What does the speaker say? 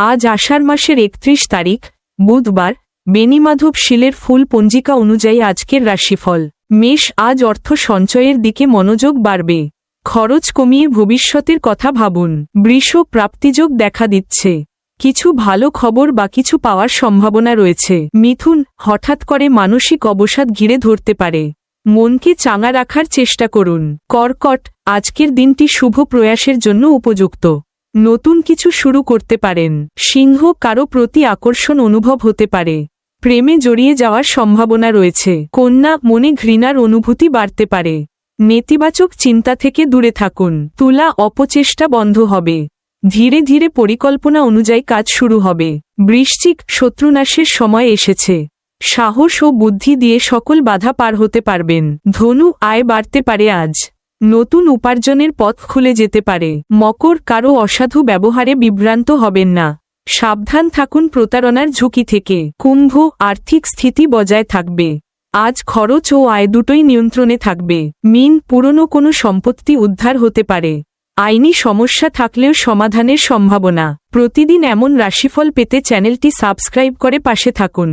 আজ আষাঢ় মাসের একত্রিশ তারিখ, বুধবার বেনিমাধব শিলের ফুল পঞ্জিকা অনুযায়ী আজকের রাশিফল। মেষ আজ অর্থ সঞ্চয়ের দিকে মনোযোগ বাড়বে। খরচ কমিয়ে ভবিষ্যতের কথা ভাবুন। বৃষ প্রাপ্তিযোগ দেখা দিচ্ছে। কিছু ভালো খবর বা কিছু পাওয়ার সম্ভাবনা রয়েছে। মিথুন, হঠাৎ করে মানসিক অবসাদ ঘিরে ধরতে পারে। মনকে চাঙা রাখার চেষ্টা করুন। কর্কট, আজকের দিনটি শুভ প্রয়াসের জন্য উপযুক্ত। নতুন কিছু শুরু করতে পারেন। সিংহ কারও প্রতি আকর্ষণ অনুভব হতে পারে। প্রেমে জড়িয়ে যাওয়ার সম্ভাবনা রয়েছে। কন্যা মনে ঘৃণার অনুভূতি বাড়তে পারে। নেতিবাচক চিন্তা থেকে দূরে থাকুন। তুলা অপচেষ্টা বন্ধ হবে। ধীরে ধীরে পরিকল্পনা অনুযায়ী কাজ শুরু হবে। বৃশ্চিক শত্রুনাশের সময় এসেছে। সাহস ও বুদ্ধি দিয়ে সকল বাধা পার হতে পারবেন। ধনু আয় বাড়তে পারে আজ। নতুন উপার্জনের পথ খুলে যেতে পারে। মকর কারও অসাধু ব্যবহারে বিভ্রান্ত হবেন না। সাবধান থাকুন প্রতারণার ঝুঁকি থেকে। কুম্ভ আর্থিক স্থিতি বজায় থাকবে। আজ খরচ ও আয় দুটোই নিয়ন্ত্রণে থাকবে। মিন পুরনো কোনো সম্পত্তি উদ্ধার হতে পারে। আইনি সমস্যা থাকলেও সমাধানের সম্ভাবনা। প্রতিদিন এমন রাশিফল পেতে চ্যানেলটি সাবস্ক্রাইব করে পাশে থাকুন।